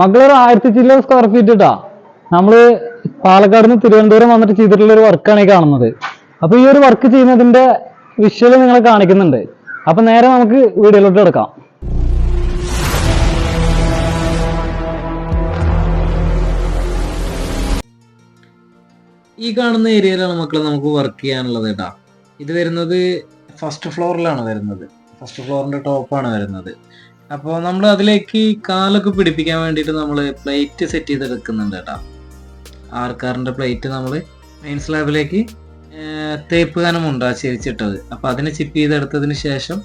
മകളൊരു ആയിരത്തി ചില്ലറ square feet ഇട്ടാ. നമ്മൾ പാലക്കാട് നിന്ന് തിരുവനന്തപുരം വന്നിട്ട് ചെയ്തിട്ടുള്ള ഒരു വർക്കാണ് ഈ കാണുന്നത്. അപ്പൊ ഈ ഒരു വർക്ക് ചെയ്യുന്നതിന്റെ വിഷ്വൽ നിങ്ങൾ കാണിക്കുന്നുണ്ട്. അപ്പൊ നേരെ നമുക്ക് വീഡിയോയിലോട്ട് എടുക്കാം ഈ കാണുന്ന ഏരിയയിലാണ് മക്കൾ നമുക്ക് വർക്ക് ചെയ്യാനുള്ളത് കേട്ടാ ഇത് വരുന്നത് ഫസ്റ്റ് ഫ്ലോറിലാണ് വരുന്നത്. ഫസ്റ്റ് ഫ്ലോറിന്റെ ടോപ്പാണ് വരുന്നത്. അപ്പോൾ നമ്മൾ അതിലേക്ക് കാലൊക്കെ പിടിപ്പിക്കാൻ വേണ്ടിയിട്ട് നമ്മൾ പ്ലേറ്റ് സെറ്റ് ചെയ്ത് വെക്കുന്നുണ്ട് കേട്ടോ. ആർക്കാറിന്റെ പ്ലേറ്റ് നമ്മൾ മെയിൻ സ്ലാബിലേക്ക് തേപ്പ് കനമുണ്ട് ആ ചെരിച്ചിട്ടത്. അപ്പോൾ അതിനെ ചിപ്പ് ചെയ്തെടുത്തതിന് ശേഷം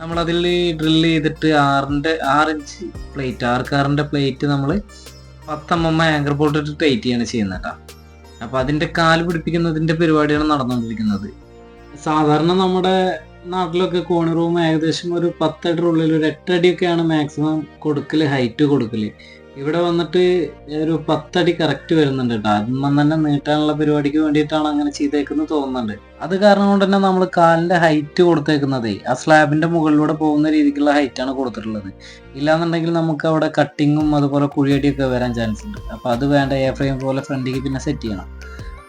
നമ്മൾ അതിൽ ഡ്രിൽ ചെയ്തിട്ട് ആറിന്റെ ആറ് ഇഞ്ച് പ്ലേറ്റ് ആർക്കാറിന്റെ പ്ലേറ്റ് നമ്മൾ പത്തമ്മ ആങ്കർ ബോൾട്ട് ഇട്ട് ടൈറ്റ് ചെയ്യാണ് ചെയ്യുന്നത് കേട്ടോ. അപ്പൊ അതിന്റെ കാൽ പിടിപ്പിക്കുന്നതിന്റെ പരിപാടിയാണ് നടന്നുകൊണ്ടിരിക്കുന്നത്. സാധാരണ നമ്മുടെ നാട്ടിലൊക്കെ കോണർ റൂം ഏകദേശം ഒരു പത്തടിയുള്ളിൽ ഒരു എട്ടടിയൊക്കെയാണ് മാക്സിമം കൊടുക്കൽ ഹൈറ്റ് കൊടുക്കൽ. ഇവിടെ വന്നിട്ട് ഒരു പത്തടി കറക്റ്റ് വരുന്നുണ്ട് കേട്ടോ. അതിന്മം തന്നെ നീട്ടാനുള്ള പരിപാടിക്ക് വേണ്ടിയിട്ടാണ് അങ്ങനെ ചെയ്തേക്കുന്നത് തോന്നുന്നുണ്ട്. അത് കാരണം കൊണ്ട് തന്നെ നമ്മൾ കാലിന്റെ ഹൈറ്റ് കൊടുത്തേക്കുന്നത് ആ സ്ലാബിന്റെ മുകളിലൂടെ പോകുന്ന രീതിക്കുള്ള ഹൈറ്റാണ് കൊടുത്തിട്ടുള്ളത്. ഇല്ലാന്നുണ്ടെങ്കിൽ നമുക്ക് അവിടെ കട്ടിങ്ങും അതുപോലെ കുഴിയടിയൊക്കെ വരാൻ ചാൻസ് ഉണ്ട്. അപ്പൊ അത് വേണ്ട എ ഫ്രെയിം പോലെ ഫ്രണ്ടിലേക്ക് പിന്നെ സെറ്റ് ചെയ്യണം.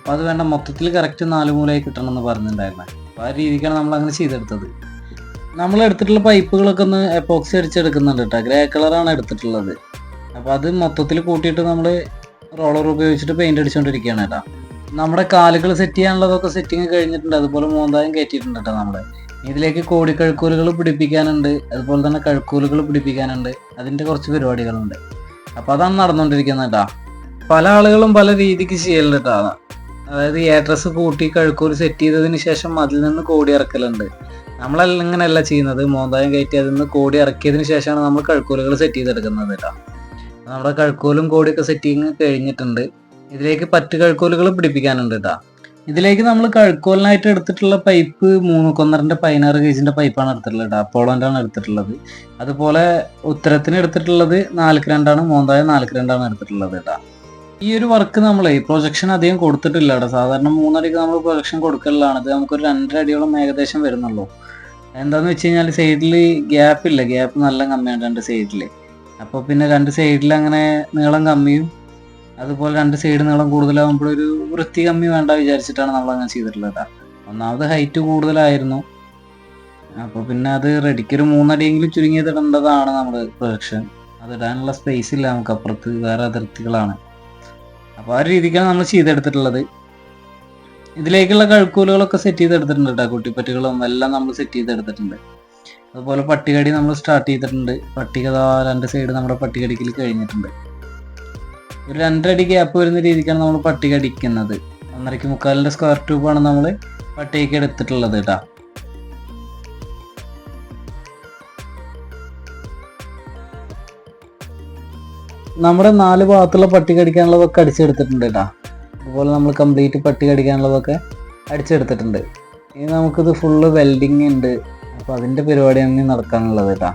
അപ്പൊ അത് വേണ്ട മൊത്തത്തിൽ കറക്റ്റ് നാല് മൂലയായി കിട്ടണം എന്ന് പറഞ്ഞിട്ടുണ്ടായിരുന്നെ. അപ്പോൾ ആ രീതിക്കാണ് നമ്മൾ അങ്ങനെ ചെയ്തെടുത്തത്. നമ്മൾ എടുത്തിട്ടുള്ള പൈപ്പുകളൊക്കെ ഒന്ന് എപ്പോക്സ് അടിച്ചെടുക്കുന്നുണ്ട് കേട്ടോ. ഗ്രേ കളറാണ് എടുത്തിട്ടുള്ളത്. അപ്പോൾ അത് മൊത്തത്തിൽ കൂട്ടിയിട്ട് നമ്മൾ റോളർ ഉപയോഗിച്ചിട്ട് പെയിന്റ് അടിച്ചുകൊണ്ടിരിക്കുകയാണ് കേട്ടോ. നമ്മുടെ കാലുകൾ സെറ്റ് ചെയ്യാനുള്ളതൊക്കെ സെറ്റിങ് കഴിഞ്ഞിട്ടുണ്ട്. അതുപോലെ മൂന്നായും കയറ്റിയിട്ടുണ്ട് കേട്ടോ നമ്മൾ ഇതിലേക്ക് കോടിക്കഴുക്കൂലുകൾ പിടിപ്പിക്കാനുണ്ട്. അതുപോലെ തന്നെ കഴുക്കൂലുകൾ പിടിപ്പിക്കാനുണ്ട്. അതിന്റെ കുറച്ച് പരിപാടികളുണ്ട്. അപ്പോൾ അതാണ് നടന്നുകൊണ്ടിരിക്കുന്നത് കേട്ടോ. പല ആളുകളും പല രീതിക്ക് ചെയ്യലുണ്ട് കേട്ടോ. അതായത് ഏഡ്രസ് കൂട്ടി കഴുക്കൂർ സെറ്റ് ചെയ്തതിന് ശേഷം അതിൽ നിന്ന് കോടി ഇറക്കലുണ്ട്. നമ്മളെല്ലാം ഇങ്ങനെയല്ല ചെയ്യുന്നത്. മോന്തായം കയറ്റി അതിൽ നിന്ന് കോടി ഇറക്കിയതിന് ശേഷമാണ് നമ്മൾ കഴുക്കൂലുകൾ സെറ്റ് ചെയ്തെടുക്കുന്നത് കേട്ടോ. നമ്മുടെ കഴുക്കൂലും കോടിയൊക്കെ സെറ്റിങ് കഴിഞ്ഞിട്ടുണ്ട്. ഇതിലേക്ക് പറ്റ് കഴുക്കൂലുകൾ പിടിപ്പിക്കാനുണ്ട് കേട്ടോ. ഇതിലേക്ക് നമ്മൾ കഴുക്കോലിനായിട്ട് എടുത്തിട്ടുള്ള പൈപ്പ് മൂന്ന് കൊന്നറിന്റെ പതിനാറ് ഗേജിന്റെ പൈപ്പാണ് എടുത്തിട്ടുള്ളത് കേട്ടോ. അപ്പോളന്റെ ആണ് എടുത്തിട്ടുള്ളത്. അതുപോലെ ഉത്തരത്തിന് എടുത്തിട്ടുള്ളത് നാൽക്ക് രണ്ടാണ് മോന്തായം നാൽക്ക് രണ്ടാണ് എടുത്തിട്ടുള്ളത് കേട്ടോ. ഈ ഒരു വർക്ക് നമ്മൾ പ്രൊജക്ഷൻ അധികം കൊടുത്തിട്ടില്ല കേട്ടോ സാധാരണ മൂന്നടിക്ക് നമ്മൾ പ്രൊജക്ഷൻ കൊടുക്കലാണ് ഇത് നമുക്കൊരു രണ്ടര അടിയോളം ഏകദേശം വരുന്നുള്ളൂ. എന്താന്ന് വെച്ച് കഴിഞ്ഞാൽ സൈഡിൽ ഗ്യാപ്പ് ഇല്ല. ഗ്യാപ്പ് നല്ല കമ്മിയാണ് രണ്ട് സൈഡിൽ അപ്പോൾ പിന്നെ രണ്ട് സൈഡിൽ അങ്ങനെ നീളം കമ്മിയും അതുപോലെ രണ്ട് സൈഡ് നീളം കൂടുതലാകുമ്പോൾ ഒരു വൃത്തി കമ്മി വേണ്ട വിചാരിച്ചിട്ടാണ് നമ്മൾ അങ്ങനെ ചെയ്തിട്ടുള്ളത് ഒന്നാമത് ഹൈറ്റ് കൂടുതലായിരുന്നു. അപ്പോൾ പിന്നെ അത് റെഡിക്ക് ഒരു മൂന്നടിയെങ്കിലും ചുരുങ്ങിയത് ഇടേണ്ടതാണ് നമ്മൾ പ്രൊജക്ഷൻ അതിടാനുള്ള സ്പേസ് ഇല്ല നമുക്ക് അപ്പുറത്ത് വേറെ അതിർത്തികളാണ്. അപ്പോൾ ആ രീതിക്കാണ് നമ്മൾ ചെയ്തെടുത്തിട്ടുള്ളത്. ഇതിലേക്കുള്ള കഴുക്കൂലുകളൊക്കെ സെറ്റ് ചെയ്തെടുത്തിട്ടുണ്ട് കേട്ടോ കുട്ടിപ്പറ്റുകളും എല്ലാം നമ്മൾ സെറ്റ് ചെയ്തെടുത്തിട്ടുണ്ട്. അതുപോലെ പട്ടികടി നമ്മൾ സ്റ്റാർട്ട് ചെയ്തിട്ടുണ്ട്. പട്ടിക രണ്ട് സൈഡ് നമ്മുടെ പട്ടികടിക്കൽ കഴിഞ്ഞിട്ടുണ്ട്. ഒരു രണ്ടരടി ഗ്യാപ്പ് വരുന്ന രീതിക്കാണ് നമ്മൾ പട്ടിക അടിക്കുന്നത്. ഒന്നരയ്ക്ക് മുക്കാലിന്റെ സ്ക്വയർ ട്യൂബാണ് നമ്മൾ പട്ടികയ്ക്ക് എടുത്തിട്ടുള്ളത് കേട്ടോ നമ്മുടെ നാല് ഭാഗത്തുള്ള പട്ടി കടിക്കാനുള്ളതൊക്കെ അടിച്ചെടുത്തിട്ടുണ്ട് കേട്ടോ അതുപോലെ നമ്മൾ കംപ്ലീറ്റ് പട്ടി കടിക്കാനുള്ളതൊക്കെ അടിച്ചെടുത്തിട്ടുണ്ട്. ഇനി നമുക്കിത് ഫുള്ള് വെൽഡിങ് ഉണ്ട്. അപ്പോൾ അതിന്റെ പരിപാടിയാണ് ഇനി നടക്കാനുള്ളത് കേട്ടോ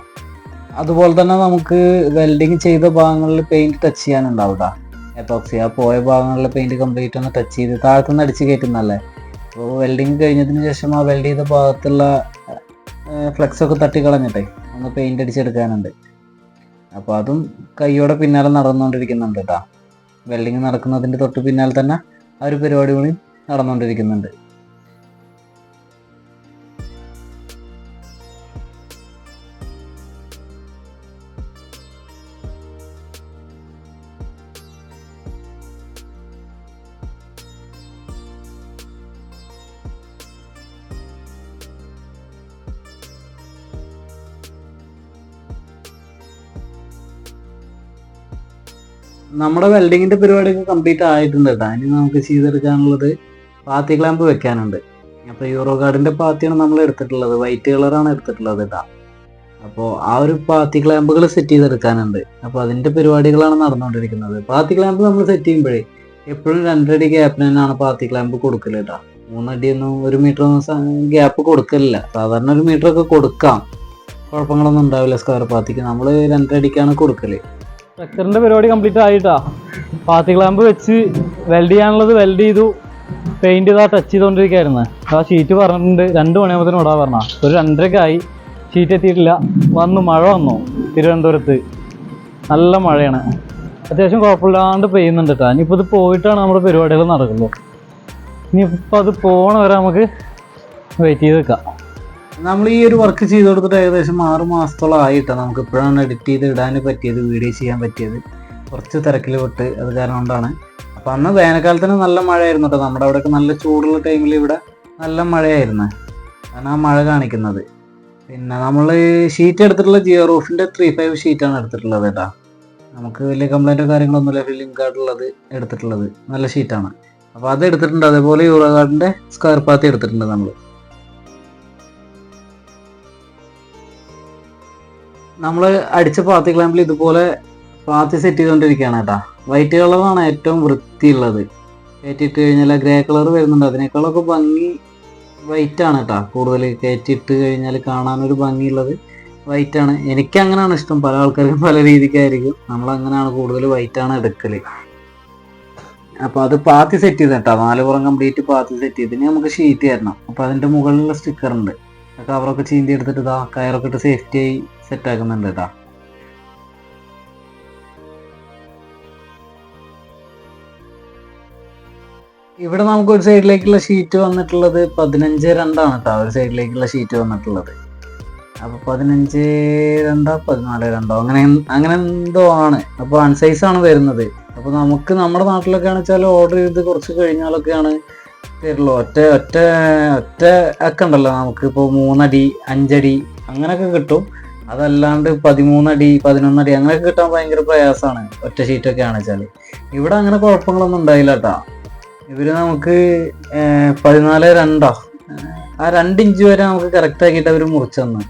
അതുപോലെ തന്നെ നമുക്ക് വെൽഡിങ് ചെയ്ത ഭാഗങ്ങളിൽ പെയിന്റ് ടച്ച് ചെയ്യാനുണ്ടാവും കേട്ടോ എപ്പോക്സി ആ പോയ ഭാഗങ്ങളിൽ പെയിന്റ് കംപ്ലീറ്റ് ഒന്ന് ടച്ച് ചെയ്ത് താഴത്തുനിന്ന് അടിച്ച് കയറ്റുന്നല്ലേ അപ്പോൾ വെൽഡിങ് കഴിഞ്ഞതിന് ശേഷം ആ വെൽഡ് ചെയ്ത ഭാഗത്തുള്ള ഫ്ലെക്സൊക്കെ തട്ടി കളഞ്ഞിട്ടെ ഒന്ന് പെയിന്റ് അടിച്ചെടുക്കാനുണ്ട്. അപ്പോൾ അതും കൈയോടെ പിന്നാലെ നടന്നുകൊണ്ടിരിക്കുന്നുണ്ട് കേട്ടോ വെൽഡിങ് നടക്കുന്നതിന്റെ തൊട്ട് പിന്നാലെ തന്നെ ആ ഒരു പരിപാടി കൂടി നടന്നുകൊണ്ടിരിക്കുന്നുണ്ട്. നമ്മുടെ വെൽഡിങ്ങിന്റെ പരിപാടിയൊക്കെ കംപ്ലീറ്റ് ആയിട്ടുണ്ട്. കേട്ടോ ഇനി നമുക്ക് ചെയ്തെടുക്കാനുള്ളത് പാത്തി ക്ലാമ്പ് വെക്കാനുണ്ട്. അപ്പൊ യൂറോ കാർഡിന്റെ പാത്തിയാണ് നമ്മൾ എടുത്തിട്ടുള്ളത്. വൈറ്റ് കളറാണ് എടുത്തിട്ടുള്ളത് കേട്ടോ അപ്പോൾ ആ ഒരു പാത്തി ക്ലാമ്പുകൾ സെറ്റ് ചെയ്തെടുക്കാനുണ്ട്. അപ്പോൾ അതിന്റെ പരിപാടികളാണ് നടന്നുകൊണ്ടിരിക്കുന്നത്. പാത്തി ക്ലാമ്പ് നമ്മൾ സെറ്റ് ചെയ്യുമ്പോഴേ എപ്പോഴും രണ്ടടി ഗ്യാപ്പിന് തന്നെയാണ് പാത്തി ക്ലാമ്പ് കൊടുക്കൽ കേട്ടോ മൂന്നടിയൊന്നും ഒരു മീറ്റർ ഒന്നും ഗ്യാപ്പ് കൊടുക്കലില്ല. സാധാരണ ഒരു മീറ്റർ ഒക്കെ കൊടുക്കാം. കുഴപ്പങ്ങളൊന്നും ഉണ്ടാവില്ല സ്ക്വയർ പാത്തിക്ക്. നമ്മൾ രണ്ടടിക്കാണ് കൊടുക്കൽ. സ്ട്രക്ചറിന്റെ പരിപാടി കംപ്ലീറ്റ് ആയിട്ടാ. പാത്തി ക്ലാമ്പ് വെച്ച് വെൽഡ് ചെയ്യാനുള്ളത് വെൽഡ് ചെയ്തു. പെയിന്റ് ഇതാ ടച്ച് ചെയ്തുകൊണ്ടിരിക്കുകയായിരുന്നു ആ ഷീറ്റ് പറഞ്ഞിട്ടുണ്ട് രണ്ട് മണിയാകുമ്പോഴത്തേനും ഇടാൻ പറഞ്ഞ. ഒരു രണ്ടരക്ക് ആയി. ഷീറ്റ് എത്തിയിട്ടില്ല. വന്നു മഴ വന്നു തിരുവനന്തപുരത്ത്. നല്ല മഴയാണ്. അത്യാവശ്യം കുഴപ്പമില്ലാണ്ട് പെയ്യുന്നുണ്ട് കേട്ടോ ഇനിയിപ്പോൾ ഇത് പോയിട്ടാണ് നമ്മുടെ പരിപാടികൾ നടക്കുള്ളൂ ഇനിയിപ്പോൾ അത് പോണ വരെ നമുക്ക് വെയിറ്റ് ചെയ്ത് നിൽക്കാം നമ്മൾ ഈ ഒരു വർക്ക് ചെയ്ത് കൊടുത്തിട്ട് ഏകദേശം ആറ് മാസത്തോളം ആയിട്ട് നമുക്ക് ഇപ്പോഴാണ് എഡിറ്റ് ചെയ്ത് ഇടാൻ പറ്റിയത് വീഡിയോ ചെയ്യാൻ പറ്റിയത്. കുറച്ച് തിരക്കിൽ വിട്ട് അത് കാരണം കൊണ്ടാണ്. അപ്പം അന്ന് വേനൽക്കാലത്തിന് നല്ല മഴയായിരുന്നു കേട്ടോ നമ്മുടെ അവിടെയൊക്കെ നല്ല ചൂടുള്ള ടൈമിൽ ഇവിടെ നല്ല മഴയായിരുന്നു. കാരണം ആ മഴ കാണിക്കുന്നത്. പിന്നെ നമ്മൾ ഷീറ്റ് എടുത്തിട്ടുള്ള ജിയോ റൂഫിന്റെ ത്രീ ഫൈവ് ഷീറ്റാണ് എടുത്തിട്ടുള്ളത് കേട്ടോ നമുക്ക് വലിയ കംപ്ലൈന്റോ കാര്യങ്ങളൊന്നുമില്ല. ഫില്ലിംഗ് കാർഡുള്ളത് എടുത്തിട്ടുള്ളത്. നല്ല ഷീറ്റാണ് അപ്പോൾ അത് എടുത്തിട്ടുണ്ട്. അതേപോലെ യൂറോ കാർഡിന്റെ സ്ക്വയർ പാത്ത് എടുത്തിട്ടുണ്ട് നമ്മൾ നമ്മൾ അടിച്ച പാത്തി ക്ലാമ്പിൽ ഇതുപോലെ പാത്തി സെറ്റ് ചെയ്തുകൊണ്ടിരിക്കുകയാണ് കേട്ടോ. വൈറ്റ് കളറാണ് ഏറ്റവും വൃത്തിയുള്ളത്. കയറ്റിയിട്ട് കഴിഞ്ഞാൽ ഗ്രേ കളർ വരുന്നുണ്ട്. അതിനേക്കാളൊക്കെ ഭംഗി വൈറ്റ് ആണ് കേട്ടോ. കൂടുതൽ കയറ്റിയിട്ട് കഴിഞ്ഞാൽ കാണാനൊരു ഭംഗിയുള്ളത് വൈറ്റ് ആണ്. എനിക്ക് അങ്ങനെയാണ് ഇഷ്ടം. പല ആൾക്കാർക്കും പല രീതിക്കായിരിക്കും. നമ്മൾ അങ്ങനെയാണ് കൂടുതൽ വൈറ്റ് ആണ് എടുക്കൽ. അപ്പോൾ അത് പാത്തി സെറ്റ് ചെയ്ത് കേട്ടോ. നാല് പുറം കംപ്ലീറ്റ് പാത്തി സെറ്റ് ചെയ്ത്. നമുക്ക് ഷീറ്റ് തരണം അപ്പോൾ അതിന്റെ മുകളിലുള്ള സ്റ്റിക്കർ ഉണ്ട്. കവറൊക്കെ ചീന്തി എടുത്തിട്ട് ഇതാ കയറൊക്കെ ഇട്ട് സേഫ്റ്റി ആയി സെറ്റ് ആക്കുന്നുണ്ട് ഇതാ. ഇവിടെ നമുക്ക് ഒരു സൈഡിലേക്കുള്ള ഷീറ്റ് വന്നിട്ടുള്ളത് പതിനഞ്ച് രണ്ടാണ് കേട്ടോ ഒരു സൈഡിലേക്കുള്ള ഷീറ്റ് വന്നിട്ടുള്ളത്. അപ്പൊ പതിനഞ്ച് രണ്ടോ പതിനാല് രണ്ടോ അങ്ങനെ അങ്ങനെ എന്തോ ആണ്. അപ്പൊ അൺസൈസ് ആണ് വരുന്നത്. അപ്പൊ നമുക്ക് നമ്മുടെ നാട്ടിലൊക്കെ ആണെന്ന് ഓർഡർ ചെയ്ത് കുറച്ച് കഴിഞ്ഞാലൊക്കെയാണ് തരുള്ളൂ ഒറ്റ ഒറ്റ ഒറ്റ ഒക്കെ ഉണ്ടല്ലോ നമുക്ക്. ഇപ്പോൾ മൂന്നടി അഞ്ചടി അങ്ങനെയൊക്കെ കിട്ടും. അതല്ലാണ്ട് പതിമൂന്നടി പതിനൊന്നടി അങ്ങനെയൊക്കെ കിട്ടാൻ ഭയങ്കര പ്രയാസമാണ് ഒറ്റ ഷീറ്റൊക്കെ ആണെച്ചാൽ ഇവിടെ അങ്ങനെ കുഴപ്പങ്ങളൊന്നും ഉണ്ടായില്ല കേട്ടോ ഇവർ നമുക്ക് പതിനാല് രണ്ടോ? ആ രണ്ട് ഇഞ്ച് വരെ നമുക്ക് കറക്റ്റ് ആക്കിയിട്ട് അവർ മുറിച്ചു തന്നു.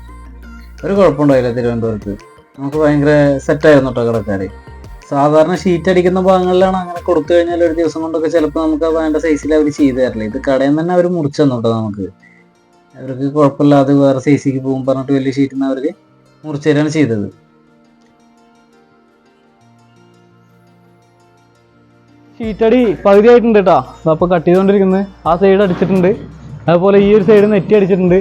ഒരു കുഴപ്പമുണ്ടായില്ല തിരുവനന്തപുരത്ത്. നമുക്ക് ഭയങ്കര സെറ്റായിരുന്നു കേട്ടോ കടക്കാർ സാധാരണ ഷീറ്റ് അടിക്കുന്ന ഭാഗങ്ങളിലാണ് അങ്ങനെ കൊടുത്തു കഴിഞ്ഞാൽ ഒരു ദിവസം കൊണ്ടൊക്കെ ചിലപ്പോൾ നമുക്ക് വേണ്ട സൈസിൽ അവർ ചെയ്തു തരില്ല? ഇത് കടയിൽ നിന്ന് തന്നെ അവർ മുറിച്ചു തന്നു കേട്ടോ നമുക്ക്. അവർക്ക് കുഴപ്പമില്ലാതെ വേറെ സൈസിക്ക് പോകും പറഞ്ഞിട്ട് വലിയ ഷീറ്റിൽ നിന്ന് അവർ മുറിച്ചു തരാണ് ചെയ്തത്. ഷീറ്റടി പകുതി ആയിട്ടുണ്ട് കേട്ടോ. അപ്പോൾ കട്ട് ചെയ്തുകൊണ്ടിരിക്കുന്നത് ആ സൈഡ് അടിച്ചിട്ടുണ്ട്. അതുപോലെ ഈ ഒരു സൈഡ് നെറ്റി അടിച്ചിട്ടുണ്ട്.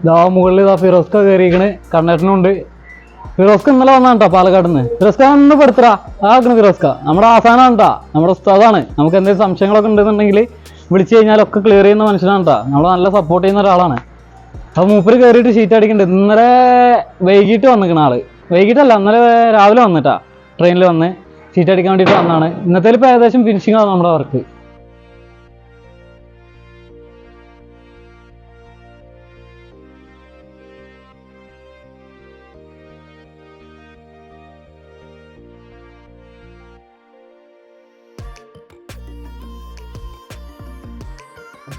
ഇതാ മുകളിൽ ഇതാ ഫിറോസ്ക കയറിയിരിക്കണേ കണ്ണേട്ടനുണ്ട്. ഫിറോസ്ക ഇന്നലെ വന്നാണ് കേട്ടോ പാലക്കാട് നിന്ന് ഫിറോസ്ക ഒന്ന് പെടുത്തറ ആക്കണ് ഫിറോസ്ക നമ്മുടെ ആസാനാണ് കേട്ടോ നമ്മുടെ ഉസ്താദാണ്. നമുക്ക് എന്തെങ്കിലും സംശയങ്ങളൊക്കെ ഉണ്ടെന്നുണ്ടെങ്കിൽ വിളിച്ചു കഴിഞ്ഞാൽ ഒക്കെ ക്ലിയർ ചെയ്യുന്ന മനുഷ്യനാണ് കേട്ടോ നമ്മൾ നല്ല സപ്പോർട്ട് ചെയ്യുന്ന ഒരാളാണ്. അപ്പോൾ മൂപ്പര് കയറിയിട്ട് ഷീറ്റ് അടിക്കുന്നുണ്ട് ഇന്നലെ വൈകിട്ട് വന്നിക്കണ ആൾ. വൈകിട്ടല്ല ഇന്നലെ രാവിലെ വന്നിട്ടാ. ട്രെയിനിൽ വന്ന് ഷീറ്റ് അടിക്കാൻ വേണ്ടിയിട്ട് വന്നാണ്. ഇന്നത്തെ ഇപ്പോൾ ഏകദേശം ഫിനിഷിംഗ് ആണ് നമ്മുടെ വർക്ക്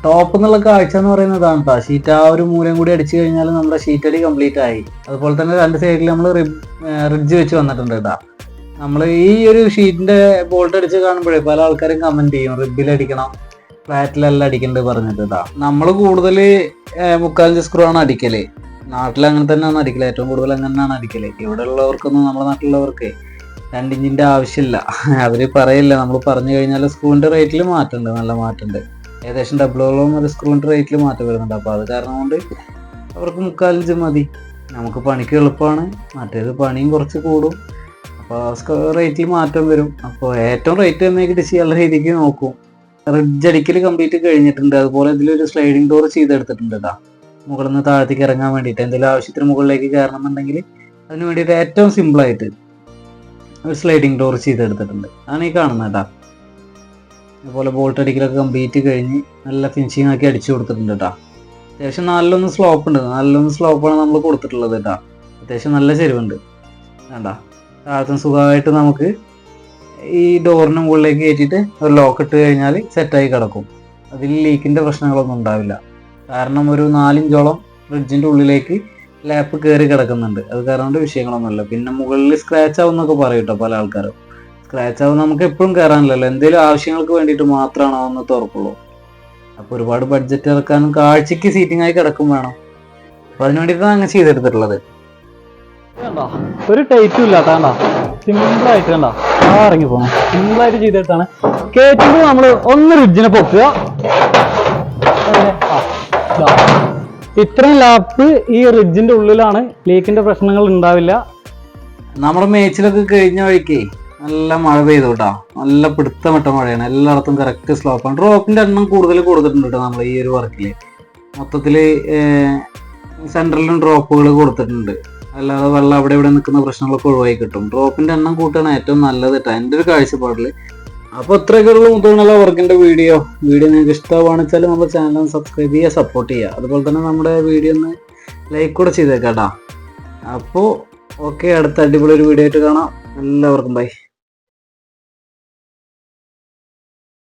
ടോപ്പ് എന്നുള്ള കാഴ്ച എന്ന് പറയുന്നതാണ് കേട്ടോ ഷീറ്റ് ആ ഒരു മൂലം കൂടി അടിച്ചു കഴിഞ്ഞാൽ നമ്മുടെ ഷീറ്റ് അടി കംപ്ലീറ്റ് ആയി. അതുപോലെ തന്നെ രണ്ട് സൈഡിൽ നമ്മൾ റിഡ്ജ് വെച്ച് വന്നിട്ടുണ്ട് കേട്ടോ നമ്മൾ ഈ ഒരു ഷീറ്റിന്റെ ബോൾട്ട് അടിച്ച് കാണുമ്പോഴേ പല ആൾക്കാരും കമന്റ് ചെയ്യും. റിബിൽ അടിക്കണം ഫ്ലാറ്റിലല്ല അടിക്കേണ്ടത് പറഞ്ഞിട്ട് കേട്ടോ നമ്മൾ കൂടുതൽ മുക്കാലഞ്ച് സ്ക്രൂ ആണ് അടിക്കൽ. നാട്ടിൽ അങ്ങനെ തന്നെയാണ് അടിക്കൽ. ഏറ്റവും കൂടുതൽ അങ്ങനെ തന്നെയാണ് അടിക്കൽ. ഇവിടെ ഉള്ളവർക്കൊന്നും നമ്മുടെ നാട്ടിലുള്ളവർക്ക് രണ്ടിഞ്ചിന്റെ ആവശ്യമില്ല. അവർ പറയില്ല നമ്മൾ പറഞ്ഞു കഴിഞ്ഞാൽ സ്കൂളിന്റെ റേറ്റിൽ മാറ്റമുണ്ട് നല്ല മാറ്റമുണ്ട് ഏകദേശം ഡബിളോളം അത് സ്ക്രൂവിന്റെ റേറ്റിൽ മാറ്റം വരുന്നുണ്ട്. അപ്പോൾ അത് കാരണം കൊണ്ട് അവർക്ക് മുക്കാലിഞ്ച് മതി. നമുക്ക് പണിക്ക് എളുപ്പമാണ് മറ്റേത് പണിയും കുറച്ച് കൂടും. അപ്പോൾ റേറ്റിൽ മാറ്റം വരും. അപ്പോൾ ഏറ്റവും റേറ്റ് എന്നേക്കിട്ട് ചെയ്യാനുള്ള രീതിക്ക് നോക്കും. റിഡ്ജ് അടിക്കൽ കംപ്ലീറ്റ് കഴിഞ്ഞിട്ടുണ്ട്. അതുപോലെ ഇതിലൊരു സ്ലൈഡിങ് ഡോർ ചെയ്തെടുത്തിട്ടുണ്ട് കേട്ടോ മുകളിൽ നിന്ന് താഴത്തേക്ക് ഇറങ്ങാൻ വേണ്ടിയിട്ട്. എന്തെങ്കിലും ആവശ്യത്തിന് മുകളിലേക്ക് കയറണം എന്നുണ്ടെങ്കിൽ അതിന് വേണ്ടിയിട്ട് ഏറ്റവും സിമ്പിളായിട്ട് ഒരു സ്ലൈഡിങ് ഡോർ ചെയ്തെടുത്തിട്ടുണ്ട്. അതാണ് ഈ കാണുന്നത് കേട്ടോ അതുപോലെ ബോൾട്ട് അടിക്കലൊക്കെ കംപ്ലീറ്റ് കഴിഞ്ഞ് നല്ല ഫിനിഷിംഗ് ആക്കി അടിച്ചു കൊടുത്തിട്ടുണ്ട് കേട്ടോ അത്യാവശ്യം നല്ലൊന്ന് സ്ലോപ്പ് ഉണ്ട്. നല്ലൊന്ന് സ്ലോപ്പാണ് നമ്മൾ കൊടുത്തിട്ടുള്ളത് കേട്ടോ അത്യാവശ്യം നല്ല ചെരുവുണ്ട്. വേണ്ട. താഴത്തും സുഖമായിട്ട് നമുക്ക് ഈ ഡോറിന് മുകളിലേക്ക് കയറ്റിയിട്ട് ഒരു ലോക്ക് ഇട്ട് കഴിഞ്ഞാൽ സെറ്റായി കിടക്കും. അതിൽ ലീക്കിന്റെ പ്രശ്നങ്ങളൊന്നും ഉണ്ടാവില്ല. കാരണം ഒരു നാലിഞ്ചോളം ഫ്രിഡ്ജിന്റെ ഉള്ളിലേക്ക് ലാപ്പ് കയറി കിടക്കുന്നുണ്ട്. അത് കാരണം വിഷയങ്ങളൊന്നുമല്ല. പിന്നെ മുകളിൽ സ്ക്രാച്ച് ആവും എന്നൊക്കെ പറയും കേട്ടോ പല ആൾക്കാരും. സ്ക്രാച്ച് ആവും. നമുക്ക് എപ്പോഴും കയറാനില്ലല്ലോ എന്തെങ്കിലും ആവശ്യങ്ങൾക്ക് വേണ്ടിയിട്ട് മാത്രമാണോ അതൊന്ന് തുറക്കുള്ളൂ. അപ്പോൾ ഒരുപാട് ബഡ്ജറ്റ് ഇറക്കാനും കാഴ്ചക്ക് സീറ്റിംഗ് ആയി കിടക്കും വേണം. അപ്പൊ അതിന് വേണ്ടിയിട്ടാണ് അങ്ങനെ ചെയ്തെടുത്തിട്ടുള്ളത്. ഒരു ടൈറ്റും ഇല്ല കേട്ടോ സിമ്പിൾ ആയിട്ട് കണ്ടോ? ആ ഇറങ്ങി പോകണം സിമ്പിൾ ആയിട്ട് ചെയ്തിട്ടാണ് കയറ്റുമ്പോൾ നമ്മൾ ഒന്ന് റിഡ്ജിനെ പൊക്കുക. ഇത്രയും ലാപ്പ് ഈ റിഡ്ജിന്റെ ഉള്ളിലാണ് ലീക്കിന്റെ പ്രശ്നങ്ങൾ ഉണ്ടാവില്ല. നമ്മുടെ മേച്ചിലൊക്കെ കഴിഞ്ഞ വഴിക്ക് നല്ല മഴ പെയ്തു കേട്ടോ നല്ല പിടുത്തമിട്ട മഴയാണ്. എല്ലായിടത്തും കറക്റ്റ് സ്ലോപ്പാണ് റോക്കിന്റെ എണ്ണം കൂടുതൽ കൊടുത്തിട്ടുണ്ട് കേട്ടോ നമ്മൾ ഈ ഒരു വർക്കിൽ മൊത്തത്തിൽ സെൻട്രലിലും ഡ്രോപ്പുകൾ കൊടുത്തിട്ടുണ്ട്. അല്ലാതെ വെള്ളം അവിടെ ഇവിടെ നിൽക്കുന്ന പ്രശ്നങ്ങളൊക്കെ ഒഴിവായി കിട്ടും. ഡ്രോപ്പിന്റെ എണ്ണം കൂട്ടുകയാണ് ഏറ്റവും നല്ലത് കേട്ടോ എന്റെ ഒരു കാഴ്ചപ്പാടിൽ അപ്പോൾ ഇത്രയൊക്കെ ഉള്ളൂ മുത്തുകൊണ്ടുള്ള വർക്കിന്റെ വീഡിയോ. വീഡിയോ നിങ്ങൾക്ക് ഇഷ്ടമാണെന്ന് വെച്ചാൽ നമ്മുടെ ചാനൽ സബ്സ്ക്രൈബ് ചെയ്യുക സപ്പോർട്ട് ചെയ്യുക. അതുപോലെ തന്നെ നമ്മുടെ വീഡിയോ ഒന്ന് ലൈക്ക് കൂടെ ചെയ്തേക്കാം കേട്ടോ. അപ്പോൾ ഓക്കെ അടുത്ത അടിപൊളി ഒരു വീഡിയോ ആയിട്ട് കാണാം. എല്ലാവർക്കും ബൈ